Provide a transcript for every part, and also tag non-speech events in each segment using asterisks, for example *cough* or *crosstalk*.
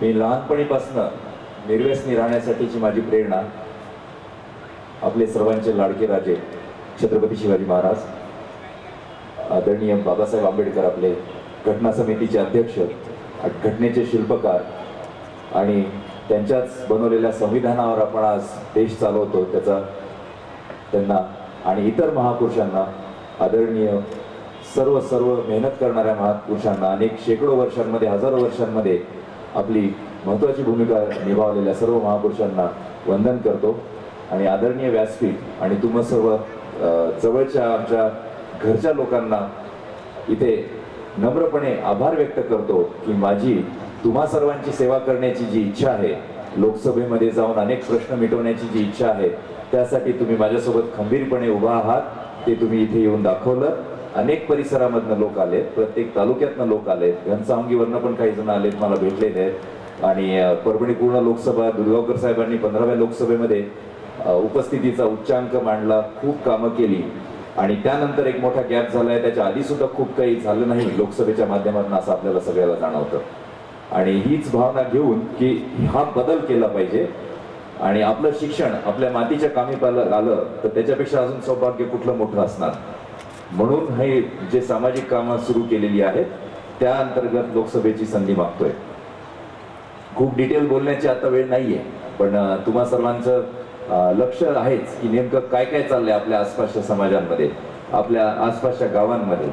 मी लहानपणीपासनं निर्व्यसनी राहण्यासाठीची माझी प्रेरणा आपले सर्वांचे लाडके राजे छत्रपती शिवाजी महाराज आदरणीय बाबासाहेब आंबेडकर आपले घटना समितीचे अध्यक्ष घटनेचे शिल्पकार आणि त्यांच्याच बनवलेल्या संविधानावर आपण आज देश चालवतो त्याचा त्यांना आणि इतर महापुरुषांना आदरणीय सर्व सर्व मेहनत करणाऱ्या महापुरुषांना अनेक शेकडो वर्षांमध्ये हजारो वर्षांमध्ये आपली महत्त्वाची भूमिका निभावलेल्या सर्व महापुरुषांना वंदन करतो. आणि आदरणीय व्यासपीठ आणि तुम्हा सर्व जवळच्या आमच्या घरच्या लोकांना इथे नम्रपणे आभार व्यक्त करतो की माझी तुम्हा सर्वांची सेवा करण्याची जी इच्छा आहे लोकसभेमध्ये जाऊन अनेक प्रश्न मिटवण्याची जी इच्छा आहे त्यासाठी तुम्ही माझ्यासोबत खंबीरपणे उभा आहात ते तुम्ही इथे येऊन दाखवलं. अनेक परिसरामधनं लोक आलेत प्रत्येक तालुक्यातनं लोक आलेत. घनसावंगीवरनं पण काही जण आलेत मला भेटलेले आहेत. आणि परभणी पूर्ण लोकसभा दुर्गावकर साहेबांनी पंधराव्या लोकसभेमध्ये उपस्थितीचा उच्चांक मांडला खूप कामं केली. आणि त्यानंतर एक मोठा गॅप झालाय. त्याच्या आधी सुद्धा खूप काही झालं नाही लोकसभेच्या माध्यमातून असं आपल्याला सगळ्याला जाणवतं. आणि हीच भावना घेऊन की हा बदल केला पाहिजे. आणि आपलं शिक्षण आपल्या मातीच्या कामी आलं तर त्याच्यापेक्षा अजून सौभाग्य कुठलं मोठं असणार? म्हणून हे जे सामाजिक कामं सुरू केलेली आहेत त्या अंतर्गत लोकसभेची संधी मागतोय. खूप डिटेल बोलण्याची आता वेळ नाहीये पण तुम्हा सर्वांचं लक्ष आहेच की नेमकं काय काय चाललंय आपल्या आसपासच्या समाजांमध्ये आपल्या आसपासच्या गावांमध्ये.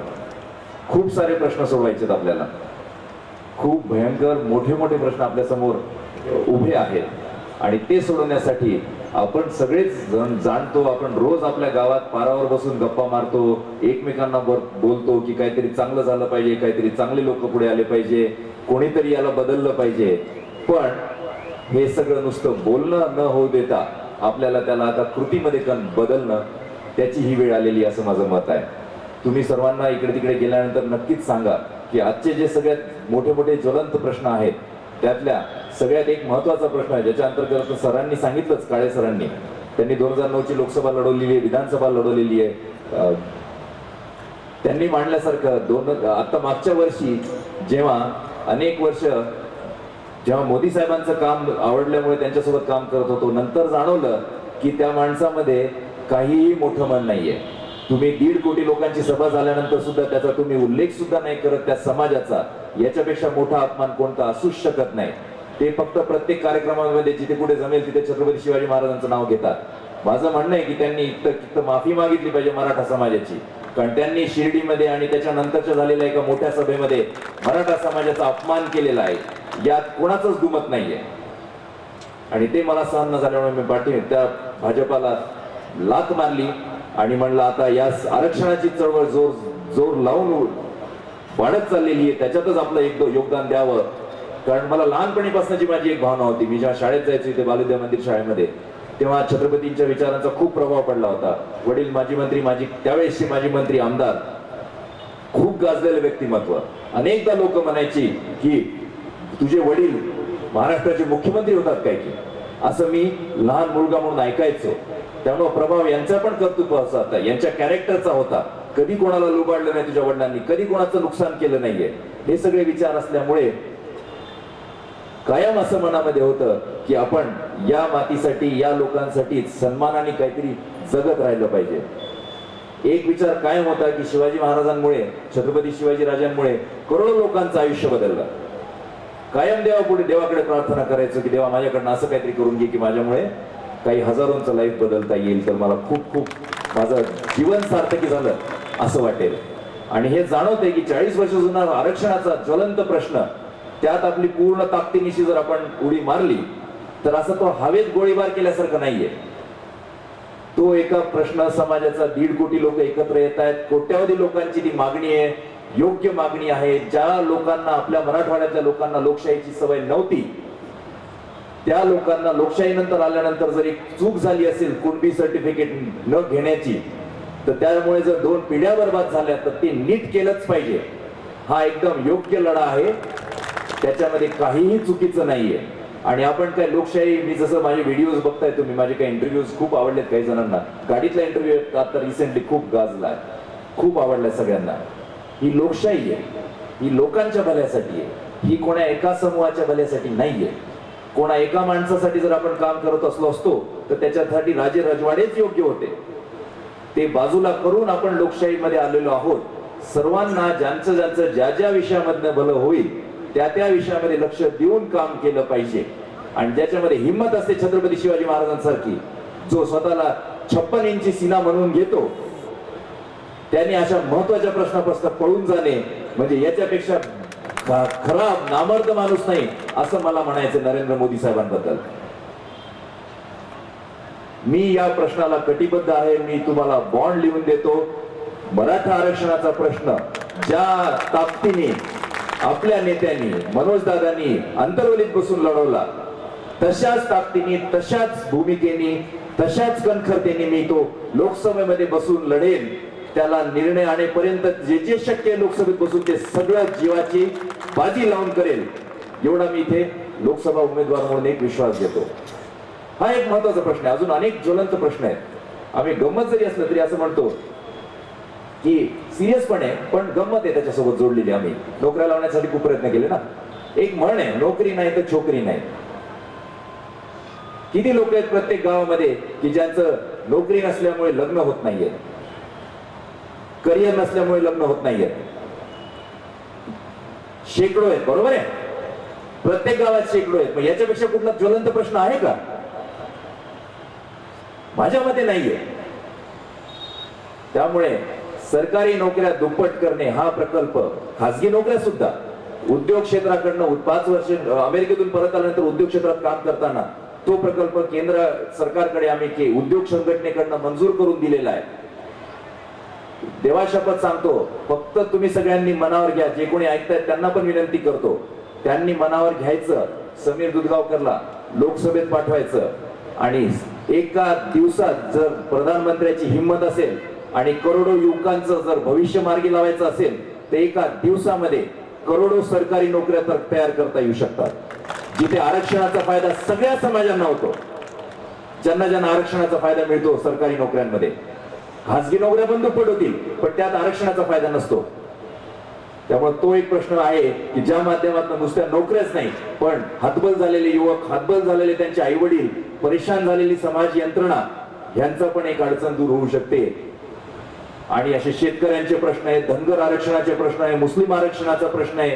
खूप सारे प्रश्न सोडवायचे आहेत आपल्याला. खूप भयंकर मोठे मोठे प्रश्न आपल्यासमोर उभे आहेत. आणि ते सोडवण्यासाठी आपण सगळेच जण जाणतो आपण रोज आपल्या गावात पारावर बसून गप्पा मारतो एकमेकांना बोलतो की काहीतरी चांगलं झालं पाहिजे काहीतरी चांगले लोक पुढे आले पाहिजे कोणीतरी याला बदललं पाहिजे. पण हे सगळं नुसतं बोलणं न होऊ देता आपल्याला त्याला आता कृतीमध्ये कन बदलणं त्याची ही वेळ आलेली असं माझं मत आहे. तुम्ही सर्वांना इकडे तिकडे गेल्यानंतर नक्कीच सांगा की आजचे जे सगळ्यात मोठे मोठे ज्वलंत प्रश्न आहेत त्यातल्या सगळ्यात एक महत्त्वाचा प्रश्न आहे ज्याच्या अंतर्गत सरांनी सांगितलंच काळे सरांनी. त्यांनी दोन हजार नऊची लोकसभा लढवलेली आहे विधानसभा लढवलेली आहे. त्यांनी मांडल्यासारखं दोन आता मागच्या वर्षी जेव्हा अनेक वर्ष जेव्हा मोदी साहेबांचं काम आवडल्यामुळे त्यांच्यासोबत काम करत होतो नंतर जाणवलं की त्या माणसामध्ये काहीही मोठं मन नाहीये. तुम्ही दीड कोटी लोकांची सभा झाल्यानंतर सुद्धा त्याचा तुम्ही उल्लेख सुद्धा नाही करत त्या समाजाचा. याच्यापेक्षा मोठा अपमान कोणता असूच शकत नाही. ते फक्त प्रत्येक कार्यक्रमामध्ये जिथे कुठे जमेल तिथे छत्रपती शिवाजी महाराजांचं नाव घेतात. माझं म्हणणं आहे की त्यांनी इथं इथं माफी मागितली पाहिजे मराठा समाजाची. कारण त्यांनी शिर्डीमध्ये आणि त्याच्या नंतरच्या झालेल्या एका मोठ्या सभेमध्ये मराठा समाजाचा अपमान केलेला आहे. यात कोणाचंच दुमत नाहीये. आणि ते मला सहन न झाल्यामुळे मी पाठी त्या भाजपाला लात मारली. आणि म्हणलं आता या आरक्षणाची चळवळ जोर जोर लावून वाढत चाललेली आहे त्याच्यातच आपलं एक योगदान द्यावं. कारण मला लहानपणीपासूनची माझी एक भावना होती. मी जेव्हा शाळेत जायचो इथे बालुद्या मंदिर शाळेमध्ये तेव्हा छत्रपतींच्या विचारांचा खूप प्रभाव पडला होता. वडील माजी मंत्री माझी त्यावेळेसचे माजी मंत्री आमदार. खूप गाजलेलं व्यक्तिमत्व. अनेकदा लोक म्हणायची की तुझे वडील महाराष्ट्राचे मुख्यमंत्री होतात काय की? असं मी लहान मुलगा म्हणून ऐकायचो. त्यामुळं प्रभाव यांचा पण कर्तृत्व असा होता यांच्या कॅरेक्टरचा होता. कधी कोणाला लुबाडलं नाही तुझ्या वडिलांनी? कधी कोणाचं नुकसान केलं नाहीये? हे सगळे विचार असल्यामुळे कायम असं मनामध्ये होतं की आपण या मातीसाठी या लोकांसाठी सन्मानाने काहीतरी जगत राहिलं पाहिजे. एक विचार कायम होता की शिवाजी महाराजांमुळे छत्रपती शिवाजी राजांमुळे करोडो लोकांचं आयुष्य बदललं. कायम देवा पुढे देवाकडे प्रार्थना करायचो की देवा माझ्याकडनं असं काहीतरी करून घे की माझ्यामुळे काही हजारोंचं लाईफ बदलता येईल तर मला खूप खूप माझं जीवन सार्थकी झालं असं वाटेल. आणि हे जाणवते की चाळीस वर्ष जुना आरक्षणाचा ज्वलंत प्रश्न त्यात आपली पूर्ण ताकदीनिशी जर आपण उडी मारली तर असं तो हवेत गोळीबार केल्यासारखं नाहीये. तो एका प्रश्न समाजाचा दीड कोटी लोक एकत्र येत आहेत कोट्यावधी लोकांची ती मागणी आहे योग्य मागणी आहे. ज्या लोकांना आपल्या मराठवाड्यातल्या लोकांना लोकशाहीची सवय नव्हती त्या लोकांना लोकशाही नंतर आल्यानंतर जर एक चूक झाली असेल कुणबी सर्टिफिकेट न घेण्याची तर त्यामुळे जर दोन पिढ्या बर्बाद झाल्या तर ते नीट केलंच पाहिजे. हा एकदम योग्य लढा आहे. त्याच्यामध्ये काहीही चुकीचं नाहीये. आणि आपण काय लोकशाही मी जसं माझे व्हिडिओज बघताय तुम्ही माझे काही इंटरव्ह्यूज खूप आवडलेत काही जणांना. गाडीतला इंटरव्ह्यू आता रिसेंटली खूप गाजलाय. खूप आवडलाय सगळ्यांना. ही लोकशाही आहे. ही लोकांच्या भल्यासाठी आहे. ही कोणा एका समूहाच्या भल्यासाठी नाहीये. कोणा एका माणसासाठी जर आपण काम करत असलो असतो तर त्याच्यासाठी राजे रजवाडेच योग्य होते. ते बाजूला करून आपण लोकशाहीमध्ये आलेलो आहोत. सर्वांना ज्यांचं ज्यांचं ज्या ज्या विषयामधनं भलं होईल त्या त्या विषयामध्ये लक्ष देऊन काम केलं पाहिजे. आणि ज्याच्यामध्ये हिंमत असते छत्रपती शिवाजी महाराजांसारखी जो स्वतःला छप्पन इंची सीना म्हणून घेतो त्यांनी अशा महत्त्वाच्या प्रश्नापासून पळून जाणे म्हणजे याच्यापेक्षा खराब नामर्द माणूस नाही असं मला म्हणायचं नरेंद्र मोदी साहेबांबद्दल. मी या प्रश्नाला कटिबद्ध आहे मी तुम्हाला बॉन्ड लिहून देतो. मराठा आरक्षणाचा प्रश्न ज्या ताकदीने आपल्या नेत्यांनी मनोजदादांनी अंतर्वलीत बसून लढवला तशाच ताकदीने तशाच भूमिकेने तशाच कणखरतेने मी तो लोकसभेमध्ये बसून लढेन त्याला निर्णय आणेपर्यंत जे जे शक्य लोकसभेत बसून ते सगळं जीवाची बाजी लावून करेल. एवढा मी इथे लोकसभा उमेदवार म्हणून एक विश्वास घेतो हा एक महत्त्वाचा प्रश्न आहे. अजून अनेक ज्वलंत प्रश्न आहेत. आम्ही गंमत जरी असलं तरी असं म्हणतो की सिरियस पण आहे पण गंमत आहे त्याच्यासोबत जोडलेली आम्ही. नोकऱ्या लावण्यासाठी खूप प्रयत्न केले ना. एक म्हण आहे नोकरी नाही तर छोकरी नाही. किती लोक आहेत प्रत्येक गावामध्ये की ज्यांचं नोकरी नसल्यामुळे लग्न होत नाहीये? करिअर नसल्यामुळे लग्न होत नाहीये. शेकडो आहेत बरोबर आहे? प्रत्येक गावात शेकडो आहेत. मग याच्यापेक्षा कुठला ज्वलंत प्रश्न आहे का? माझ्या मते नाहीये. त्यामुळे सरकारी नोकऱ्या दुप्पट करणे हा प्रकल्प खासगी नोकऱ्या सुद्धा उद्योग क्षेत्राकडनं पाच वर्ष अमेरिकेतून परत आल्यानंतर उद्योग क्षेत्रात काम करताना तो प्रकल्प केंद्र सरकारकडे आम्ही के- उद्योग संघटनेकडनं मंजूर करून दिलेला आहे. देवा शपथ सांगतो फक्त तुम्ही सगळ्यांनी मनावर घ्या. जे कोणी ऐकतायत त्यांना पण विनंती करतो. त्यांनी मनावर घ्यायचं समीर दुधगावकरला लोकसभेत पाठवायचं. आणि एका दिवसात जर प्रधानमंत्र्याची हिंमत असेल आणि करोडो युवकांचं जर भविष्य मार्गी लावायचं असेल तर एका दिवसामध्ये करोडो सरकारी नोकऱ्या तर तयार करता येऊ शकतात. जिथे आरक्षणाचा फायदा सगळ्या समाजांना होतो ज्यांना ज्यांना आरक्षणाचा फायदा मिळतो सरकारी नोकऱ्यांमध्ये. खासगी नोकऱ्या बंद पडवतील पण त्यात आरक्षणाचा फायदा नसतो. त्यामुळे तो एक प्रश्न आहे की ज्या माध्यमातून नुसत्या नोकऱ्याच नाही पण हातबल झालेले युवक हातबल झालेले त्यांचे आई वडील परेशान झालेली समाज यंत्रणा यांचा पण एक अडचण दूर होऊ शकते. आणि असे शेतकऱ्यांचे प्रश्न आहेत धनगर आरक्षणाचे प्रश्न आहे मुस्लिम आरक्षणाचा प्रश्न आहे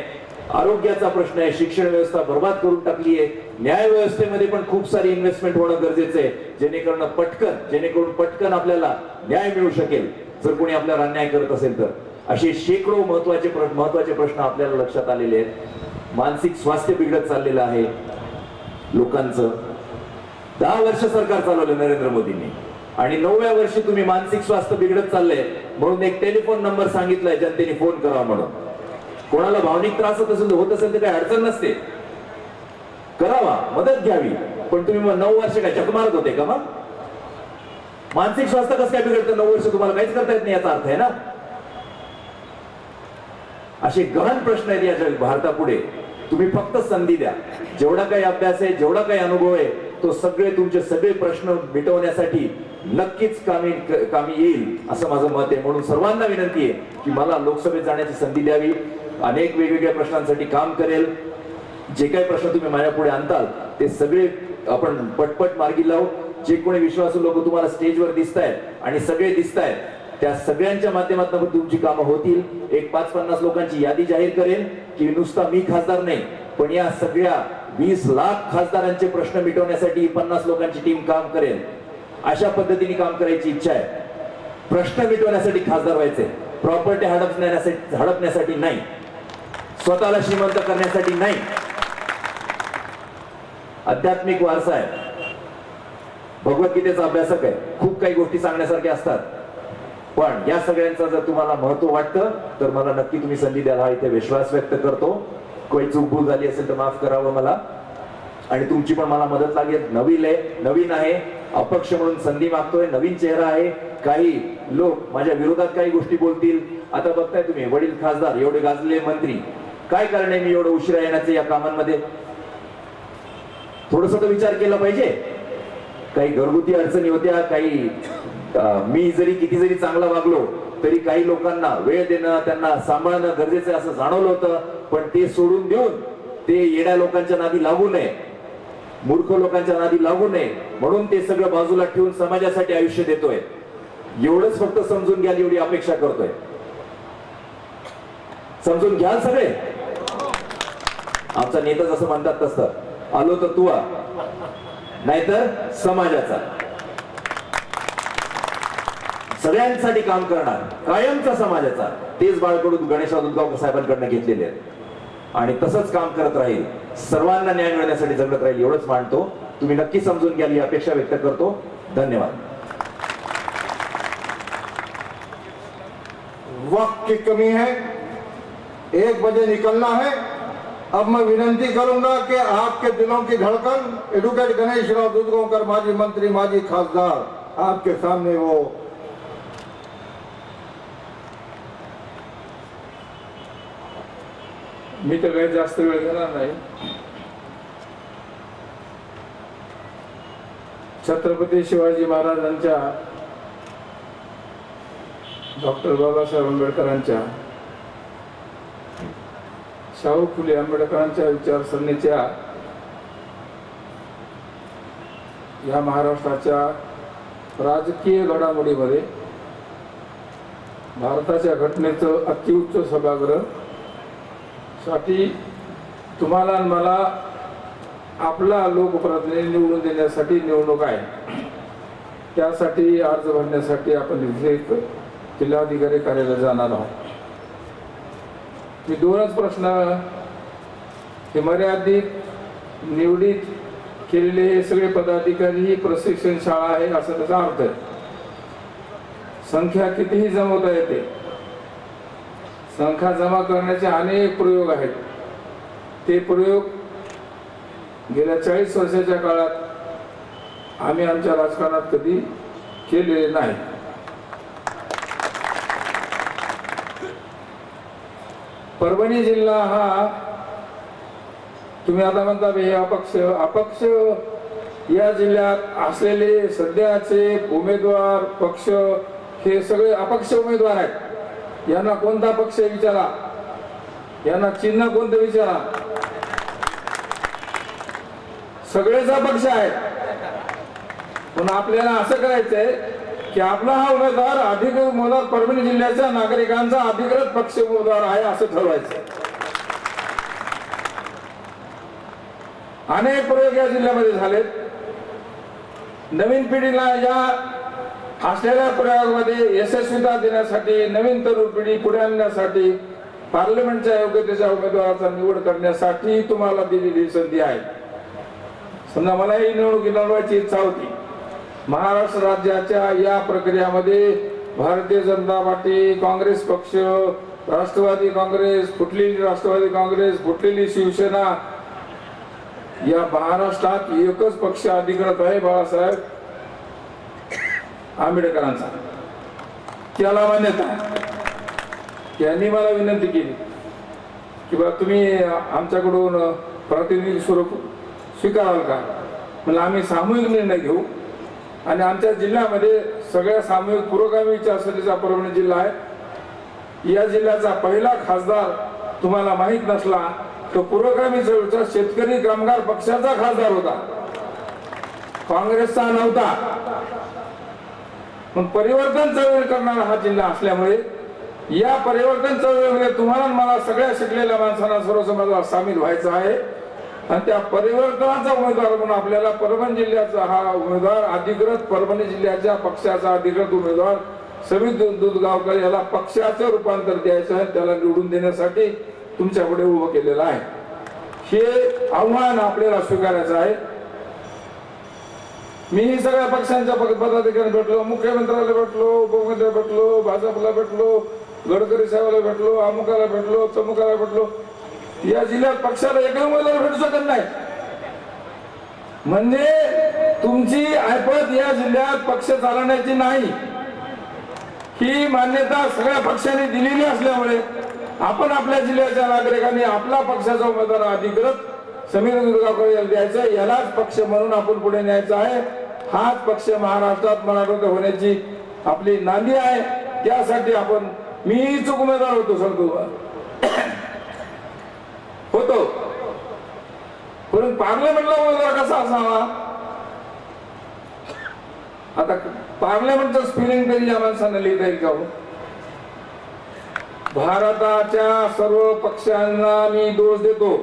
आरोग्याचा प्रश्न आहे शिक्षण व्यवस्था बर्बाद करून टाकली आहे. न्याय व्यवस्थेमध्ये पण खूप सारी इन्व्हेस्टमेंट होणं गरजेचं आहे. जेणेकरून पटकन जेणेकरून पटकन आपल्याला न्याय मिळू शकेल. जर कोणी आपल्याला अन्याय करत असेल तर. असे शेकडो महत्त्वाचे महत्त्वाचे प्रश्न आपल्याला लक्षात आलेले आहेत. मानसिक स्वास्थ्य बिघडत चाललेलं आहे लोकांचं. दहा वर्ष सरकार चालवलं नरेंद्र मोदींनी. आणि नवव्या वर्षी तुम्ही मानसिक स्वास्थ्य बिघडत चाललंय. म्हणून एक टेलिफोन नंबर सांगितलाय जनतेने फोन करावा म्हणून. कोणाला भावनिक त्रास होत असेल होत असेल तर काही अडचण नसते. करावा मदत घ्यावी. पण तुम्ही मग नऊ वर्ष काय चक मारत होते का मग? मानसिक स्वास्थ्य कसं काय बिघडतं? नऊ वर्ष तुम्हाला काहीच करता येत नाही याचा अर्थ आहे ना? असे गहन प्रश्न आहेत या भारतापुढे. तुम्ही फक्त संधी द्या. जेवढा काही अभ्यास आहे जेवढा काही अनुभव आहे तो सगळे तुमचे सगळे प्रश्न मिटवण्यासाठी नक्कीच कामी कामी येईल असं माझं मत आहे. म्हणून सर्वांना विनंती आहे की मला लोकसभेत जाण्याची संधी द्यावी. अनेक वेगवेगळ्या प्रश्नांसाठी काम करेल. जे काही प्रश्न तुम्ही माझ्या पुढे आणताल ते सगळे आपण पटपट मार्गी लावू. जे कोणी विश्वासू लोक तुम्हाला स्टेजवर दिसत आहेत आणि सगळे दिसत आहेत त्या सगळ्यांच्या माध्यमातून तुमची कामं होतील. एक पाच पन्नास लोकांची यादी जाहीर करेल की नुसता मी खासदार नाही पण या सगळ्या वीस लाख खासदारांचे प्रश्न मिटवण्यासाठी पन्नास लोकांची टीम काम करेल. अशा पद्धतीने काम करायची इच्छा आहे. प्रश्न मिटवण्यासाठी खासदार व्हायचे. प्रॉपर्टी हडपण्यासाठी हडपण्यासाठी नाही. स्वतःला श्रीमंत करण्यासाठी नाही. आध्यात्मिक वारसा आहे. भगवद्गीतेचा अभ्यासक आहे. खूप काही गोष्टी सांगण्यासारख्या असतात. पण या सगळ्यांचा जर तुम्हाला महत्त्व वाटतं तर मला नक्की तुम्ही संधी द्याला. इथे विश्वास व्यक्त करतो. काही चूक भूल झाली असेल तर माफ करावं मला. आणि तुमची पण मला मदत लागेल. नवीन आहे नवीन आहे. अपक्ष म्हणून संधी मागतोय. नवीन चेहरा आहे. काही लोक माझ्या विरोधात काही गोष्टी बोलतील. आता बघताय तुम्ही वडील खासदार एवढे गाजले मंत्री. काय कारण आहे मी एवढं उशिरा येण्याचं या कामांमध्ये? थोडस तर विचार केला पाहिजे. काही घरगुती अडचणी होत्या काही मी जरी किती जरी चांगला वागलो तरी काही लोकांना वेळ देणं त्यांना सांभाळणं गरजेचं असं जाणवलं होतं पण ते सोडून देऊन ते येड्या लोकांच्या नादी लागू नये. मूर्ख लोकांच्या नादी लागू नये. म्हणून ते सगळं बाजूला ठेवून समाजासाठी आयुष्य देतोय. एवढंच फक्त समजून घ्याल एवढी अपेक्षा करतोय. समजून घ्याल सगळे? आमचा नेता जसं म्हणतात तसं. आलो तर तू नाहीतर समाजाचा. सगळ्यांसाठी काम करणार. कायमचा समाजाचा. तेच बाळकडून गणेशराव दुधगावकर साहेबांकडनं घेतलेले आहेत. आणि तसंच काम करत राहील. सर्वांना न्याय मिळण्यासाठी जगत राहील एवढंच मांडतो तुम्ही नक्की समजून घ्याल ही अपेक्षा व्यक्त करतो. धन्यवाद. वक्त की कमी है. एक बजे निकलना है. अब मैं विनंती करूंगा कि आपके दिलों की धड़कन एडवोकेट गणेश राव दूधगोकर माजी मंत्री माजी खासदार आपके सामने वो मी तर काही जास्त वेळ घेणार नाही. छत्रपती शिवाजी महाराजांच्या डॉक्टर बाबासाहेब आंबेडकरांच्या शाहू फुले आंबेडकरांच्या विचारसरणीच्या या महाराष्ट्राच्या राजकीय घडामोडीमध्ये भारताच्या घटनेचं अतिउच्च सभागृह. साठी तुम्हाला मला आपला लोकप्रतिनिधी निवडून देण्यासाठी निवडणूक आहे. त्यासाठी अर्ज भरण्यासाठी आपण इथे जिल्हाधिकारी कार्यालयात जाणार आहोत. मी दोनच प्रश्न हे मर्यादित निवडीत केलेले हे सगळे पदाधिकारी ही प्रशिक्षण शाळा आहे असं त्याचा अर्थ आहे. संख्या कितीही जमवता येते संख्या जमा करण्याचे अनेक प्रयोग आहेत. ते प्रयोग गेल्या चाळीस वर्षाच्या काळात आम्ही आमच्या राजकारणात कधी केलेले नाही. परभणी जिल्हा हा तुम्ही आता म्हणता हे अपक्ष. अपक्ष या जिल्ह्यात असलेले सध्याचे उमेदवार पक्ष हे सगळे अपक्ष उमेदवार आहेत. यांना कोणता पक्ष विचारा. यांना चिन्ह कोणतं विचारा. सगळेच अपक्ष आहेत. पण आपल्याला असं करायचंय की आपला हा उमेदवार अधिकृत उमेदवार परभणी जिल्ह्याच्या नागरिकांचा अधिकृत पक्ष उमेदवार आहे असं ठरवायचं. अनेक प्रयोग या जिल्ह्यामध्ये झालेत. नवीन पिढीला या असलेल्या प्रयोगामध्ये यशस्वीता देण्यासाठी नवीन तरुण पिढी पुढे आणण्यासाठी पार्लमेंटच्या योग्यतेच्या उमेदवाराचा निवड करण्यासाठी तुम्हाला दिलेली संधी आहे. समजा मला ही निवडणूक लढवायची इच्छा होती. महाराष्ट्र राज्याच्या या प्रक्रियामध्ये भारतीय जनता पार्टी काँग्रेस पक्ष राष्ट्रवादी काँग्रेस फुटलेली राष्ट्रवादी काँग्रेस फुटलेली शिवसेना या महाराष्ट्रात एकच पक्ष अधिकृत आहे बाळासाहेब आंबेडकरांचा. त्याला मान्यता त्यांनी मला विनंती केली की बा तुम्ही आमच्याकडून प्रातिनिधिक स्वरूप स्वीकाराल का? म्हणजे आम्ही सामूहिक निर्णय घेऊ. आणि आमच्या जिल्ह्यामध्ये सगळ्या सामूहिक पुरोगामी विचारसरणीचा परभणी जिल्हा आहे. या जिल्ह्याचा पहिला खासदार तुम्हाला माहीत नसला तो पुरोगामी चळवळीचा शेतकरी कामगार पक्षाचा खासदार होता. काँग्रेसचा नव्हता. पण परिवर्तन चळवळ करणारा हा जिल्हा असल्यामुळे या परिवर्तन चळवळीमध्ये तुम्हाला मला सगळ्या शिकलेल्या माणसांना सर्व समाजाला सामील व्हायचं आहे. आणि त्या परिवर्तनाचा उमेदवार म्हणून आपल्याला परभणी जिल्ह्याचा हा उमेदवार अधिकृत परभणी जिल्ह्याच्या पक्षाचा अधिकृत उमेदवार समित दूधगावकर याला पक्षाचं रूपांतर द्यायचं आहे त्याला निवडून देण्यासाठी तुमच्यापुढे उभं केलेलं आहे. हे आव्हान आपल्याला स्वीकारायचं आहे. मी सगळ्या पक्षांच्या पद- पदाधिकारी भेटलो मुख्यमंत्र्याला भेटलो उपमुख्यमंत्र्याला भेटलो भाजपला भेटलो गडकरी साहेबाला भेटलो अमुकाला भेटलो चमुकाला भेटलो. या जिल्ह्यात पक्षाला एका उमेदवार भेटू शकत नाही. म्हणजे तुमची ऐपत या जिल्ह्यात पक्ष चालवण्याची नाही. ही मान्यता सगळ्या पक्षांनी दिलेली असल्यामुळे आपण आपल्या जिल्ह्याच्या नागरिकांनी आपला पक्षाचा उमेदवार अधिकृत समीर दुर्गावकर याला द्यायचं यालाच पक्ष म्हणून आपण पुढे न्यायचा आहे. हाच पक्ष महाराष्ट्रात मराठा होण्याची आपली नांदी आहे. त्यासाठी आपण मी उमेदवार होतो सांगतो होतो. परंतु पार्लमेंटला उमेदवार कसा असावा? आता पार्लमेंटचं स्पिलिंग तरी या माणसानं लिहिता येईल का हो? भारताच्या सर्व पक्षांना मी दोष देतो.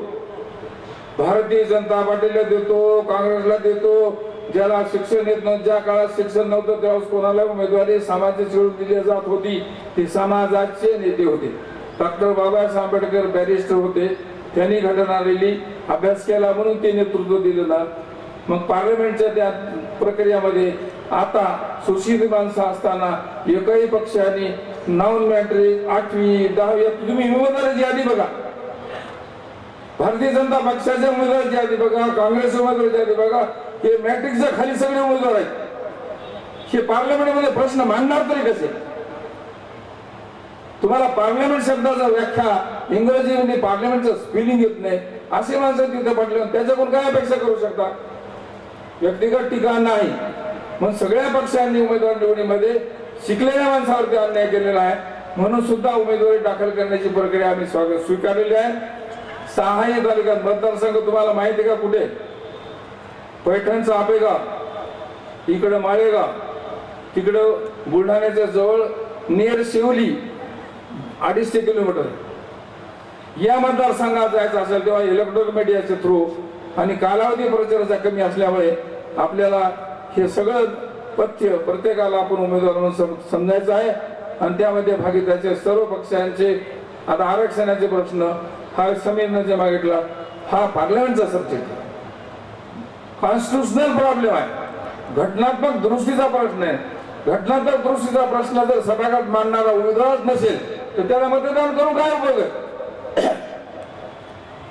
भारतीय जनता पार्टीला देतो काँग्रेसला देतो. ज्याला शिक्षण येत नव्हतं ज्या काळात शिक्षण नव्हतं त्यावेळेस कोणाला उमेदवारी समाजाची शिळून दिली जात होती. ती समाजाचे नेते होते. डॉक्टर बाबासाहेब आंबेडकर बॅरिस्टर होते. त्यांनी घटना लिहिली अभ्यास केला म्हणून ते नेतृत्व दिलेलं मग पार्लमेंटच्या त्या प्रक्रियामध्ये आता सुशील माणसं असताना एकही पक्षाने नॉन मॅट्रिक आठवी दहावी तुम्ही उमेदवाराची यादी बघा. भारतीय जनता पक्षाच्या उमेदवाराची यादी बघा काँग्रेस उमेदवाराची यादी बघा. हे मॅट्रिकच्या खाली सगळे उमेदवार आहेत. हे पार्लमेंटमध्ये प्रश्न मांडणार तरी कसे? तुम्हाला पार्लमेंट शब्दाचा व्याख्या इंग्रजीमध्ये पार्लमेंटचं स्पेलिंग येत नाही. असे माणसं तिथे पडले त्याच्याकडून काय अपेक्षा करू शकता? व्यक्तिगत टीका नाही. मग सगळ्या पक्षांनी उमेदवार निवडीमध्ये शिकलेल्या माणसावरती अन्याय केलेला आहे. म्हणून सुद्धा उमेदवारी दाखल करण्याची प्रक्रिया आम्ही स्वागत स्वीकारलेली आहे. सहाय्य तालुक्यात मतदारसंघ तुम्हाला माहिती आहे का कुठे? पैठणचं आपेगाव. इकडं माळेगाव. तिकडं बुलढाण्याच्या जवळ नेर शिवली. अडीचशे किलोमीटर. या मतदारसंघात जायचं असेल तेव्हा इलेक्ट्रॉनिक मीडियाच्या थ्रू आणि कालावधी प्रचाराचा कमी असल्यामुळे आपल्याला हे सगळं पथ्य प्रत्येकाला आपण उमेदवार म्हणून सम- समजायचं आहे. आणि त्यामध्ये भागीदाराचे सर्व पक्षांचे आता आरक्षणाचे प्रश्न हा समीरनं मागितला हा पार्लमेंटचा सब्जेक्ट कॉन्स्टिट्युशनल प्रॉब्लेम आहे. घटनात्मक दुरुस्तीचा प्रश्न आहे. घटनात्मक दुरुस्तीचा प्रश्न जर सभागृहात मांडणारा उमेदवारच नसेल तर त्याला मतदान करून काय उपयोग आहे?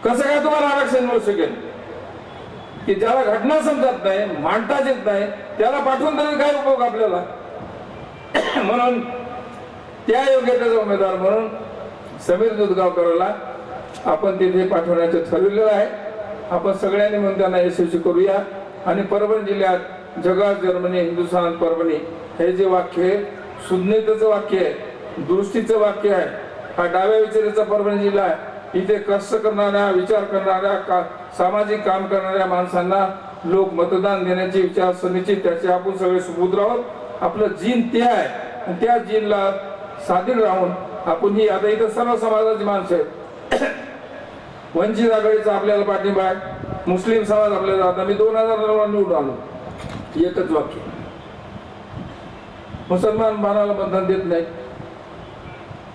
कसं काय तुम्हाला आरक्षण मिळू शकेल? की ज्याला घटना समजत नाही मांडताच येत नाही त्याला पाठवून तरी काय उपयोग आपल्याला? म्हणून त्या योग्यतेचा उमेदवार म्हणून समीर दुधगावकरला आपण तिथे पाठवण्याचं ठरवलेलं आहे आपण सगळ्यांनी म्हणून त्यांना यशस्वी करूया. आणि परभणी जिल्ह्यात जगात जर्मनी हिंदुस्थान परभणी हे जे वाक्य आहे सुज्ञतेचं वाक्य आहे दुरुस्तीचं वाक्य आहे. हा डाव्या विचाराचा परभणी जिल्हा आहे. इथे कष्ट करणाऱ्या विचार करणाऱ्या का सामाजिक काम करणाऱ्या माणसांना लोक मतदान देण्याची विचारसरणीची त्याचे आपण सगळे सुबूत राहून आपलं जीन ते आहे. आणि त्या जीनला साधील राहून आपण ही आता इथं सर्व समाजाची माणसं आहेत. *coughs* वंचित आघाडीचा आपल्याला पाठिंबा आहे. मुस्लिम समाज आपल्याला आता मी दोन हजार नऊ निवडून आलो. एकच वाक्य. मुसलमान बाणाला मतदान देत नाही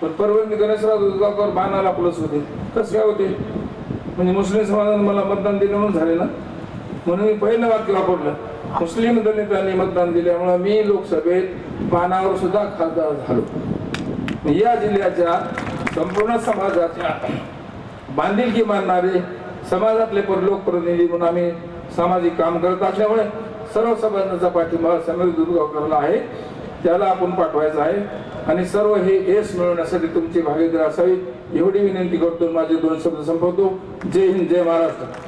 पण परभणी गणेशराव दुधगावकर बाणाला प्लस होते. कसं काय होते? म्हणजे मुस्लिम समाजाने मला मतदान दिलं म्हणून झाले ना म्हणून मी पहिलं वाक्य वापरलं. मुस्लिम दलितांनी मतदान दिल्यामुळे मी लोकसभेत बाणावर सुद्धा खासदार झालो. या जिल्ह्याच्या संपूर्ण समाजाच्या बांधिलकी मानणारे समाजातले पर लोकप्रतिनिधी म्हणून आम्ही सामाजिक काम करत असल्यामुळे सर्व समाजाचा पाठिंबा समीर दुर्गावकरला आहे. त्याला आपण पाठवायचं आहे. आणि सर्व हे यश मिळवण्यासाठी तुमची भागीदारी असावी. एवढी विनंती करतो माझे दोन शब्द संपवतो. जय हिंद जय महाराष्ट्र.